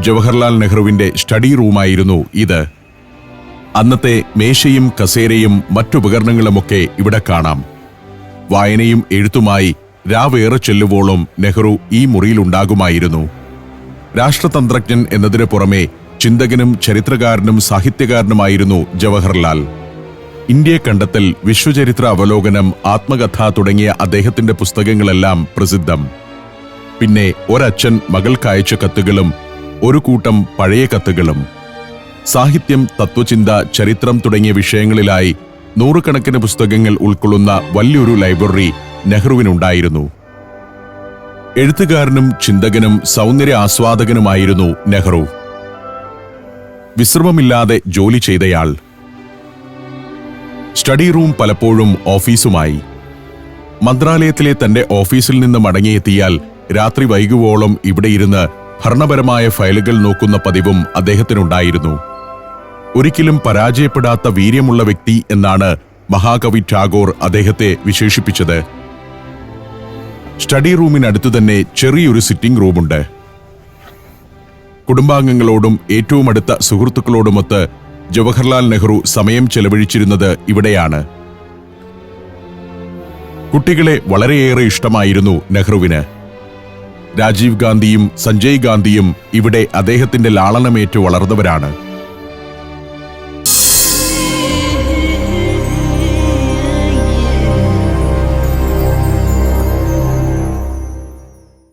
ജവഹർലാൽ നെഹ്റുവിന്റെ സ്റ്റഡി റൂമായിരുന്നു ഇത്. അന്നത്തെ മേശയും കസേരയും മറ്റുപകരണങ്ങളുമൊക്കെ ഇവിടെ കാണാം. വായനയും എഴുത്തുമായി രാവേറെ ചെല്ലുവോളം നെഹ്റു ഈ മുറിയിലുണ്ടാകുമായിരുന്നു. രാഷ്ട്രതന്ത്രജ്ഞൻ എന്നതിനു പുറമെ ചിന്തകനും ചരിത്രകാരനും സാഹിത്യകാരനുമായിരുന്നു ജവഹർലാൽ. ഇന്ത്യ കണ്ടെത്തൽ വിശ്വചരിത്ര അവലോകനം ആത്മകഥ തുടങ്ങിയ അദ്ദേഹത്തിന്റെ പുസ്തകങ്ങളെല്ലാം പ്രസിദ്ധം. പിന്നെ ഒരച്ഛൻ മകൾക്കയച്ച കത്തുകളും ഒരു കൂട്ടം പഴയ കത്തുകളും സാഹിത്യം തത്വചിന്ത ചരിത്രം തുടങ്ങിയ വിഷയങ്ങളിലായി നൂറുകണക്കിന് പുസ്തകങ്ങൾ ഉൾക്കൊള്ളുന്ന വലിയൊരു ലൈബ്രറി നെഹ്റുവിനുണ്ടായിരുന്നു. എഴുത്തുകാരനും ചിന്തകനും സൗന്ദര്യ ആസ്വാദകനുമായിരുന്നു നെഹ്റു. വിശ്രമമില്ലാതെ ജോലി ചെയ്തയാൾ. സ്റ്റഡി റൂം പലപ്പോഴും ഓഫീസുമായി. മന്ത്രാലയത്തിലെ തന്റെ ഓഫീസിൽ നിന്ന് മടങ്ങിയെത്തിയാൽ രാത്രി വൈകുവോളം ഇവിടെ ഇരുന്ന് ഭരണപരമായ ഫയലുകൾ നോക്കുന്ന പതിവും അദ്ദേഹത്തിനുണ്ടായിരുന്നു. ഒരിക്കലും പരാജയപ്പെടാത്ത വീര്യമുള്ള വ്യക്തി എന്നാണ് മഹാകവി ടാഗോർ അദ്ദേഹത്തെ വിശേഷിപ്പിച്ചത്. സ്റ്റഡി റൂമിനടുത്തു തന്നെ ചെറിയൊരു സിറ്റിംഗ് റൂമുണ്ട്. കുടുംബാംഗങ്ങളോടും ഏറ്റവും അടുത്ത സുഹൃത്തുക്കളോടുമൊത്ത് ജവഹർലാൽ നെഹ്റു സമയം ചെലവഴിച്ചിരുന്നത് ഇവിടെയാണ്. കുട്ടികളെ വളരെയേറെ ഇഷ്ടമായിരുന്നു നെഹ്റുവിന്. രാജീവ് ഗാന്ധിയും സഞ്ജയ് ഗാന്ധിയും ഇവിടെ അദ്ദേഹത്തിന്റെ ലാളനമേറ്റ് വളർന്നവരാണ്